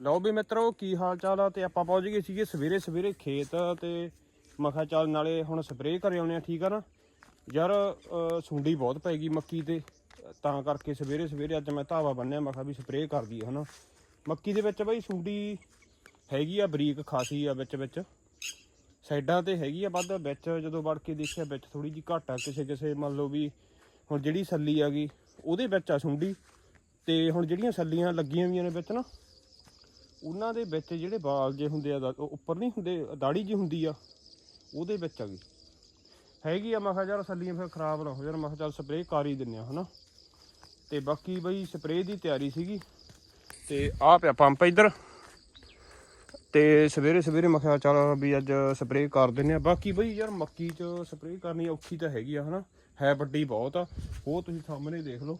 ਲਓ ਵੀ ਮਿੱਤਰੋ, ਕੀ ਹਾਲ ਚਾਲ ਆ? ਤੇ ਆਪਾਂ ਪਹੁੰਚ ਗਏ ਸੀਗੇ ਸਵੇਰੇ ਸਵੇਰੇ ਖੇਤ ਤੇ ਮਖਾ ਕਿਹਾ ਨਾਲੇ ਹੁਣ ਸਪਰੇਅ ਕਰ ਆਉਣੇ ਆ ਠੀਕ ਆ ਨਾ? ਯਾਰ ਸੁੰਡੀ ਬਹੁਤ ਪੈ ਗਈ ਮੱਕੀ ਤੇ। ਤਾਂ ਕਰਕੇ ਸਵੇਰੇ ਸਵੇਰੇ ਅੱਜ ਮੈਂ ਧਾਵਾ ਬੰਨਿਆ, ਮੈਂ ਵੀ ਸਪਰੇਅ ਕਰ ਦਈਏ, ਹਨਾ? ਮੱਕੀ ਦੇ ਵਿੱਚ ਬਈ ਸੁੰਡੀ ਹੈਗੀ ਆ, ਬਰੀਕ ਖਾਸੀ ਆ ਵਿੱਚ ਵਿੱਚ। ਸਾਈਡਾਂ ਤੇ ਹੈਗੀ ਆ ਵੱਧ, ਵਿੱਚ ਜਦੋਂ ਵੜ ਕੇ ਦੇਖਿਆ, ਵਿੱਚ ਥੋੜੀ ਜੀ ਘੱਟ ਆ ਕਿਸੇ ਕਿਸੇ, ਮੰਨ ਲਓ ਵੀ ਹੁਣ ਜਿਹੜੀ ਸੱਲੀ ਆ ਗਈ, ਉਹਦੇ ਵਿੱਚ ਆ ਸੁੰਡੀ। ਤੇ ਹੁਣ ਜਿਹੜੀਆਂ ਸੱਲੀਆਂ ਲੱਗੀਆਂ ਵੀਆਂ ਨੇ ਵਿੱਚ ਨਾ ਉਹਨਾਂ ਦੇ ਵਿੱਚ ਜਿਹੜੇ ਵਾਲ ਜੇ ਹੁੰਦੇ ਆ, ਦਾ- ਉਹ ਉੱਪਰ ਨਹੀਂ ਹੁੰਦੇ ਦਾੜੀ ਜੀ ਹੁੰਦੀ ਆ, ਉਹਦੇ ਵਿੱਚ ਆ ਗਈ। ਹੈਗੀ ਆ, ਮੈਂ ਕਿਹਾ ਯਾਰ ਸੱਲੀਆਂ ਫਿਰ ਖਰਾਬ ਨਾ ਹੋ ਜਾਣ, ਮੈਂ ਕਿਹਾ ਚੱਲ ਸਪਰੇਅ ਕਰ ਹੀ ਦਿੰਨੇ ਆ, ਹਨਾ? ਤੇ ਬਾਕੀ ਬਈ ਸਪਰੇਅ ਦੀ ਤਿਆਰੀ ਸੀਗੀ, ਤੇ ਆ ਪਿਆ ਪੰਪ ਇੱਧਰ। ਤੇ ਸਵੇਰੇ ਸਵੇਰੇ ਮੈਂ ਕਿਹਾ ਚੱਲ ਵੀ ਅੱਜ ਸਪਰੇਅ ਕਰ ਦਿੰਨੇ ਆ। ਬਾਕੀ ਬਈ ਯਾਰ ਮੱਕੀ 'ਚ ਸਪਰੇਅ ਕਰਨੀ ਔਖੀ ਤਾਂ ਹੈਗੀ ਆ, ਹਨਾ? ਹੈ ਵੱਡੀ ਬਹੁਤ ਆ, ਉਹ ਤੁਸੀਂ ਸਾਹਮਣੇ ਦੇਖ ਲਓ।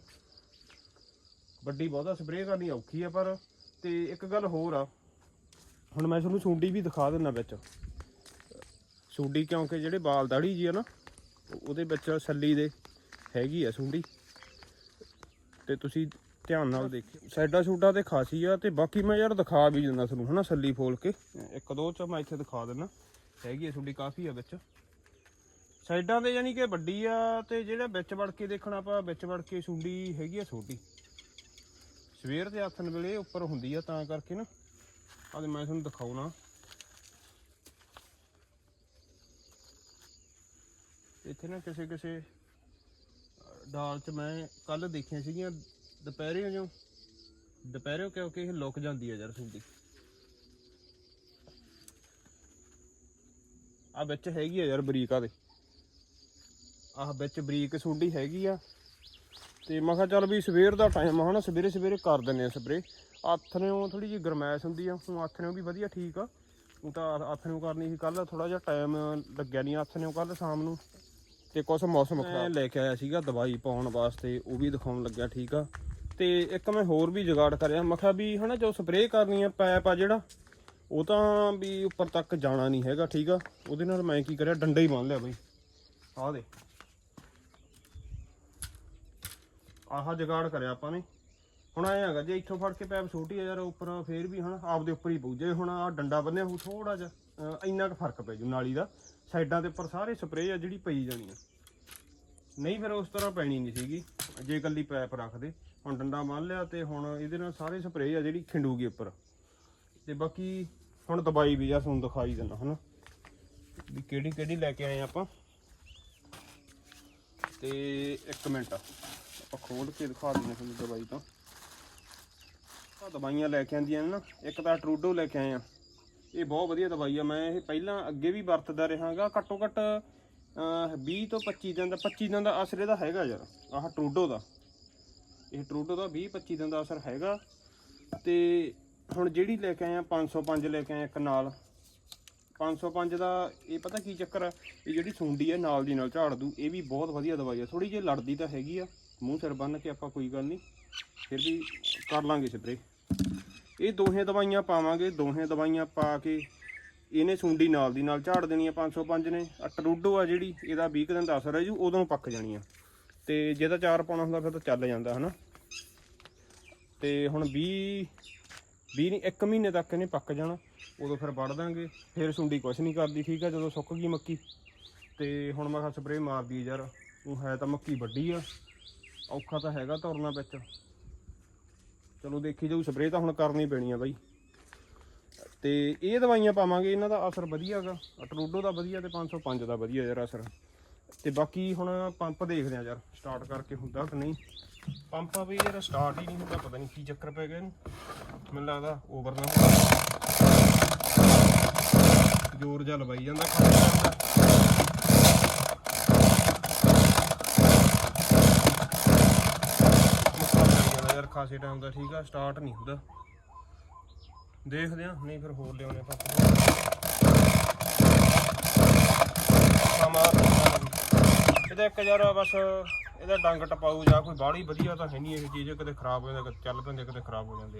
ਵੱਡੀ ਬਹੁਤ ਆ, ਸਪਰੇਅ ਕਰਨੀ ਔਖੀ ਆ, ਪਰ ਤੇ ਇੱਕ ਗੱਲ ਹੋਰ ਆ। ਹੁਣ ਮੈਂ ਤੁਹਾਨੂੰ ਸੁੰਡੀ ਵੀ ਦਿਖਾ ਦਿੰਦਾ ਵਿੱਚ। ਸੁੰਡੀ ਕਿਉਂਕਿ ਜਿਹੜੇ ਬਾਲ ਦਾੜੀ ਜੀ ਆ ਨਾ, ਉਹਦੇ ਵਿੱਚ ਸੱਲੀ ਦੇ ਹੈਗੀ ਆ ਸੁੰਡੀ। ਤੇ ਤੁਸੀਂ ਧਿਆਨ ਨਾਲ ਦੇਖਿਓ। ਸਾਈਡਾਂ ਸ਼ੂਟਾਂ ਤੇ ਖਾਸੀ ਆ ਤੇ ਬਾਕੀ ਮੈਂ ਯਾਰ ਦਿਖਾ ਵੀ ਦਿੰਦਾ ਤੁਹਾਨੂੰ ਹਨਾ ਛੱਲੀ ਫੋਲ ਕੇ। ਇੱਕ ਦੋ ਚ ਮੈਂ ਇੱਥੇ ਦਿਖਾ ਦਿੰਦਾ। ਹੈਗੀ ਆ ਸੁੰਡੀ ਕਾਫੀ ਆ ਵਿੱਚ। ਸਾਈਡਾਂ ਤੇ ਯਾਨੀ ਕਿ ਵੱਡੀ ਆ ਤੇ ਜਿਹੜਾ ਵਿੱਚ ਵੜ ਕੇ ਦੇਖਣਾ ਆਪਾਂ, ਵਿੱਚ ਵੜ ਕੇ ਸੁੰਡੀ ਹੈਗੀ ਆ ਛੋਟੀ। ਸਵੇਰ ਦੇ ਆਥਣ ਵੇਲੇ ਉੱਪਰ ਹੁੰਦੀ ਆ ਤਾਂ ਕਰਕੇ ਨਾ। ਆਦੇ ਮੈਂ ਤੁਹਾਨੂੰ ਦਿਖਾਉਣਾ। ਇੱਥੇ ਨਾ ਕਿਸੇ ਕਿਸੇ ਡਾਲ 'ਚ ਮੈਂ ਕੱਲ ਦੇਖੀਆਂ ਸੀਗੀਆਂ, ਦੁਪਹਿਰੇ ਜੋ ਦੁਪਹਿਰੇ ਕਿਉਂਕਿ ਇਹ ਲੁਕ ਜਾਂਦੀ ਆ ਯਾਰ ਸੁੰਡੀ ਆ ਵਿੱਚ ਹੈਗੀ ਆ ਯਾਰ ਬਰੀਕ ਆ ਦੇ। ਆਹ ਵਿੱਚ ਬਰੀਕ ਸੁੰਡੀ ਹੈਗੀ ਆ। ਤੇ ਮੈਂ ਕਿਹਾ ਚੱਲ ਵੀ ਸਵੇਰ ਦਾ ਟਾਈਮ ਆ ਹਨਾ ਸਵੇਰੇ ਸਵੇਰੇ ਕਰ ਦਿੰਨੇ ਆ ਸਪਰੇ ਆਥਣਿਓਂ ਥੋੜੀ ਜਿਹੀ ਗਰਮੈਸ਼ ਹੁੰਦੀ ਆ ਹੁਣ ਆਥਣਿਓਂ ਵੀ ਵਧੀਆ ਠੀਕ ਆ। ਉਹ ਤਾਂ ਆਥਣਿਓਂ ਕਰਨੀ ਸੀ ਕੱਲ ਥੋੜਾ ਜਿਹਾ ਟਾਈਮ ਲੱਗਿਆ ਨਹੀਂ ਆਥਣਿਓਂ ਕੱਲ ਸ਼ਾਮ ਨੂੰ। ਤੇ ਕੁਛ ਮੌਸਮ ਖਰਾਬ ਲੈ ਕੇ ਆਇਆ ਸੀਗਾ ਦਵਾਈ ਪਾਉਣ ਵਾਸਤੇ ਉਹ ਵੀ ਦਿਖਾਉਣ ਲੱਗਿਆ ਠੀਕ ਆ। ਤੇ ਇੱਕ ਮੈਂ ਹੋਰ ਵੀ ਜੁਗਾੜ ਕਰਿਆ ਮੈਂ ਕਿਹਾ ਵੀ ਹਨਾ ਜੋ ਸਪਰੇਅ ਕਰਨੀ ਆ ਪੈਪ ਆ ਜਿਹੜਾ ਉਹ ਤਾਂ ਵੀ ਉੱਪਰ ਤੱਕ ਜਾਣਾ ਨਹੀਂ ਹੈਗਾ ਠੀਕ ਆ। ਉਹਦੇ ਨਾਲ ਮੈਂ ਕੀ ਕਰਿਆ ਡੰਡਾ ਹੀ ਬੰਨ ਲਿਆ ਬਈ। ਆਹ ਦੇ ਆਹ ਜਗਾੜ ਕਰਿਆ ਆਪਾਂ ਨੇ। ਹੁਣ ਐ ਹੈਗਾ ਜੇ ਇੱਥੋਂ ਫੜ ਕੇ ਪੈਪ ਛੋਟੀ ਆ ਯਾਰ, ਉੱਪਰ ਫੇਰ ਵੀ ਹਨਾ, ਆਪਦੇ ਉੱਪਰ ਹੀ ਪਊਜੇ ਹੁਣ ਆ ਡੰਡਾ ਬੰਨਿਆ ਹੋ ਥੋੜਾ ਜਿਹਾ, ਅਹ ਇੰਨਾ ਕੁ ਫ਼ਰਕ ਪੈ ਜੂ ਨਾਲੀ ਦਾ। ਸਾਈਡਾਂ ਦੇ ਉੱਪਰ ਸਾਰੇ ਸਪਰੇਅ ਆ ਜਿਹੜੀ ਪਈ ਜਾਣੀ ਆ। ਨਹੀਂ ਫਿਰ ਉਸ ਤਰ੍ਹਾਂ ਪੈਣੀ ਨਹੀਂ ਸੀਗੀ, ਜੇ ਇਕੱਲੀ ਪੈਪ ਰੱਖਦੇ। ਹੁਣ ਡੰਡਾ ਮੰਨ ਲਿਆ ਤੇ ਹੁਣ ਇਹਦੇ ਨਾਲ ਸਾਰੇ ਸਪਰੇਅ ਆ ਜਿਹੜੀ ਖਿੰਡੂਗੀ ਉੱਪਰ। ਤੇ ਬਾਕੀ ਹੁਣ ਦਵਾਈ ਵੀ ਯਾਰ ਤੁਹਾਨੂੰ ਦਿਖਾਈ ਦਿੰਦਾ ਹਨਾ। ਵੀ ਕਿਹੜੀ ਕਿਹੜੀ ਲੈ ਕੇ ਆਏ ਆਪਾਂ। ਤੇ ਇੱਕ ਮਿੰਟ। ਆਪਾਂ ਖੋਲ ਕੇ ਦਿਖਾ ਦਿੰਦੇ ਤੁਹਾਨੂੰ ਦਵਾਈ ਤਾਂ। ਆ ਦਵਾਈਆਂ ਲੈ ਕੇ ਆਂਦੀਆਂ ਨੇ ਨਾ ਇੱਕ ਤਾਂ ਟਰੂਡੋ ਲੈ ਕੇ ਆਏ ਆ। ਇਹ ਬਹੁਤ ਵਧੀਆ ਦਵਾਈ ਆ ਮੈਂ ਇਹ ਪਹਿਲਾਂ ਅੱਗੇ ਵੀ ਵਰਤਦਾ ਰਹਾਗਾ ਘੱਟੋ ਘੱਟ ਅਹ, 20 ਤੋਂ 25 ਦਿਨ ਦਾ 25 ਦਿਨ ਦਾ ਅਸਰ ਇਹਦਾ ਹੈਗਾ ਯਾਰ ਆਹ ਟਰੂਡੋ ਦਾ। ਇਹ ਟਰੂਡੋ ਦਾ 20 25 ਦਿਨ ਦਾ ਅਸਰ ਹੈਗਾ। ਤੇ ਹੁਣ ਜਿਹੜੀ ਲੈ ਕੇ ਆਏ ਆ 505 ਲੈ ਕੇ ਆਏ ਇੱਕ ਨਾਲ। 505 ਦਾ ਇਹ ਪਤਾ ਕੀ ਚੱਕਰ ਆ ਇਹ ਜਿਹੜੀ ਸੁੰਡੀ ਆ ਨਾਲ ਦੀ ਨਾਲ ਝਾੜ ਦੂ ਇਹ ਵੀ ਬਹੁਤ ਵਧੀਆ ਦਵਾਈ ਆ। ਥੋੜੀ ਜਿਹੀ ਲੜਦੀ ਤਾਂ ਹੈਗੀ ਆ। ਮੂੰਹ ਸਿਰ ਬੰਨ ਕੇ ਆਪਾਂ ਕੋਈ ਗੱਲ ਨਹੀਂ, ਫਿਰ ਵੀ ਕਰ ਲਾਂਗੇ ਸਪਰੇ ਇਹ ਦੋਹੇ ਦਵਾਈਆਂ ਪਾਵਾਂਗੇ, ਦੋਹੇ ਦਵਾਈਆਂ ਪਾ ਕੇ ਇਹਨੇ ਸੁੰਡੀ ਨਾਲ ਦੀ ਨਾਲ ਝਾੜ ਦੇਣੀ ਆ 505 ਨੇ। ਆ ਆ ਜਿਹੜੀ, ਇਹਦਾ 20 ਕੁ ਦਿਨ ਦਾ ਅਸਰ ਹੈ ਜੀ, ਉਦੋਂ ਪੱਕ ਜਾਣੀ ਆ। ਤੇ ਜਿਹਦਾ ਚਾਰ ਪਾਉਣਾ ਹੁੰਦਾ ਫਿਰ ਤਾਂ ਚੱਲ ਜਾਂਦਾ, ਹਨਾ? ਤੇ ਹੁਣ 20 20 ਨਹੀਂ 1 ਮਹੀਨੇ ਤੱਕ ਇਹਨੇ ਪੱਕ ਜਾਣਾ, ਉਦੋਂ ਫਿਰ ਵੜ ਦਾਂਗੇ। ਫਿਰ ਸੁੰਡੀ ਕੁਛ ਨਹੀਂ ਕਰਦੀ, ਠੀਕ ਆ, ਜਦੋਂ ਸੁੱਕ ਗਈ ਮੱਕੀ। ਤੇ ਹੁਣ ਮੈਂ ਕਿਹਾ ਸਪਰੇਅ ਮਾਰਦੀ ਯਾਰ, ਉਹ ਹੈ ਤਾਂ ਮੱਕੀ ਵੱਡੀ ਆ। ਔਖਾ ਤਾਂ ਹੈਗਾ ਤੁਰਨਾ ਵਿੱਚ। ਚਲੋ ਦੇਖੀ ਜਾਊ ਸਪਰੇਅ ਤਾਂ ਹੁਣ ਕਰਨੀ ਪੈਣੀ ਆ ਬਾਈ। ਤੇ ਇਹ ਦਵਾਈਆਂ ਪਾਵਾਂਗੇ, ਇਹਨਾਂ ਦਾ ਅਸਰ ਵਧੀਆ ਹੈਗਾ। ਟਰੂਡੋ ਦਾ ਵਧੀਆ ਤੇ 505 ਦਾ ਵਧੀਆ ਯਾਰ ਅਸਰ। ਤੇ ਬਾਕੀ ਹੁਣ ਪੰਪ ਦੇਖਦੇ ਆ ਯਾਰ ਸਟਾਰਟ ਕਰਕੇ ਹੁੰਦਾ ਕਿ ਨਹੀਂ। ਪੰਪ ਆ ਵੀ ਯਾਰ ਸਟਾਰਟ ਹੀ ਨਹੀਂ ਹੁੰਦਾ, ਪਤਾ ਨਹੀਂ ਕੀ ਚੱਕਰ ਪੈ ਗਿਆ ਇਹਨੂੰ। ਮੈਨੂੰ ਲੱਗਦਾ ਓਵਰ ਨਾ ਜ਼ੋਰ ਜਿਹਾ ਲਵਾਈ ਜਾਂਦਾ ਖਾਲੀ ਕਰਦਾ ਮੱਥਾ ਲੱਗ ਜਾਂਦਾ ਯਾਰ ਖਾਸੇ ਟਾਈਮ ਦਾ ਠੀਕ ਆ ਸਟਾਰਟ ਨਹੀਂ ਹੁੰਦਾ। ਦੇਖਦੇ ਆ, ਨਹੀਂ ਫਿਰ ਹੋਰ ਲਿਆਉਣੇ ਆਪਾਂ ਸਮਾਰ ਇਹਦਾ ਇੱਕ ਯਾਰ ਬਸ ਇਹਦਾ ਡੰਗ ਟਪਾਊ ਜਾਂ ਕੋਈ ਬਾਹਲੀ ਵਧੀਆ ਤਾਂ ਹੈ ਨਹੀਂ ਇਹ ਚੀਜ਼ ਕਦੇ ਖਰਾਬ ਹੋ ਜਾਂਦਾ ਕਦੇ ਚੱਲ ਪੈਂਦੇ ਕਦੇ ਖਰਾਬ ਹੋ ਜਾਂਦੇ।